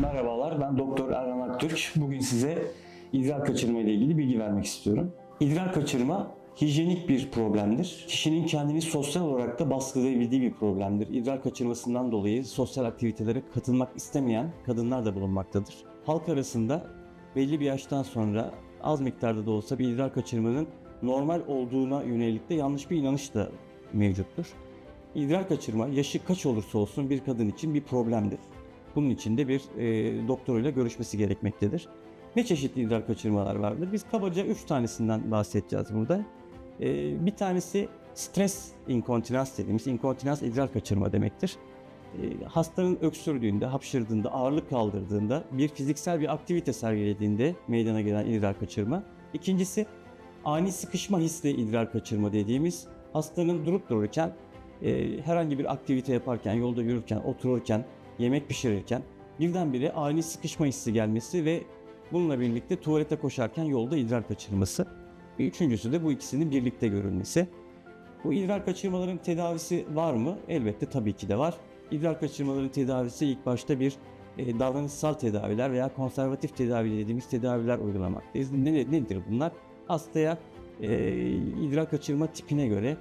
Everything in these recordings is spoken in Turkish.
Merhabalar, ben Doktor Erhan Aktürk. Bugün size idrar kaçırma ile ilgili bilgi vermek istiyorum. İdrar kaçırma hijyenik bir problemdir. Kişinin kendini sosyal olarak da baskılayabildiği bir problemdir. İdrar kaçırmasından dolayı sosyal aktivitelere katılmak istemeyen kadınlar da bulunmaktadır. Halk arasında belli bir yaştan sonra az miktarda da olsa bir idrar kaçırmanın normal olduğuna yönelik de yanlış bir inanış da mevcuttur. İdrar kaçırma yaşı kaç olursa olsun bir kadın için bir problemdir. Bunun için de bir e, doktoruyla görüşmesi gerekmektedir. Ne çeşitli idrar kaçırmalar vardır? Biz kabaca 3 tanesinden bahsedeceğiz burada. E, bir tanesi stres inkontinans dediğimiz inkontinans idrar kaçırma demektir. E, hastanın öksürdüğünde, hapşırdığında, ağırlık kaldırdığında, bir fiziksel bir aktivite sergilediğinde meydana gelen idrar kaçırma. İkincisi ani sıkışma hisle idrar kaçırma dediğimiz hastanın durup dururken e, herhangi bir aktivite yaparken, yolda yürürken, otururken, yemek pişirirken birdenbire ani sıkışma hissi gelmesi ve bununla birlikte tuvalete koşarken yolda idrar kaçırması. Bir Üçüncüsü de bu ikisinin birlikte görülmesi. Bu idrar kaçırmaların tedavisi var mı? Elbette tabii ki de var. İdrar kaçırmaların tedavisi ilk başta bir e, davranışsal tedaviler veya konservatif tedavi dediğimiz tedaviler uygulamaktayız. Ne, nedir bunlar? Hastaya e, idrar kaçırma tipine göre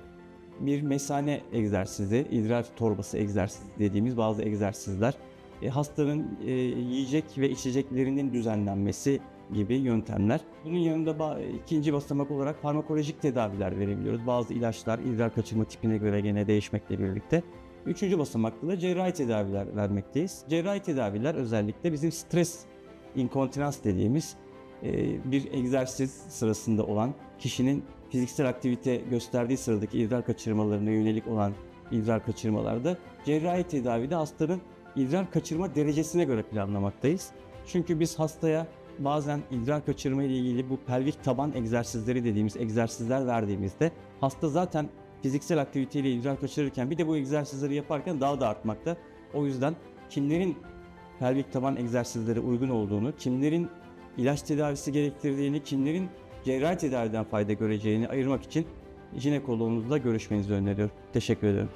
bir mesane egzersizi, idrar torbası egzersizi dediğimiz bazı egzersizler, e, hastanın e, yiyecek ve içeceklerinin düzenlenmesi gibi yöntemler. Bunun yanında ikinci basamak olarak farmakolojik tedaviler verebiliyoruz. Bazı ilaçlar idrar kaçırma tipine göre gene değişmekle birlikte. Üçüncü basamakta da cerrahi tedaviler vermekteyiz. Cerrahi tedaviler özellikle bizim stres inkontinans dediğimiz bir egzersiz sırasında olan kişinin fiziksel aktivite gösterdiği sıradaki idrar kaçırmalarına yönelik olan idrar kaçırmalarda cerrahi tedavide hastanın idrar kaçırma derecesine göre planlamaktayız. Çünkü biz hastaya bazen idrar kaçırma ile ilgili bu pelvik taban egzersizleri dediğimiz egzersizler verdiğimizde hasta zaten fiziksel aktiviteyle idrar kaçırırken bir de bu egzersizleri yaparken daha da artmakta. O yüzden kimlerin pelvik taban egzersizleri uygun olduğunu, kimlerin ilaç tedavisi gerektirdiğini, kimlerin cerrahi tedaviden fayda göreceğini ayırmak için jinekoloğunuzla görüşmenizi öneriyorum. Teşekkür ederim.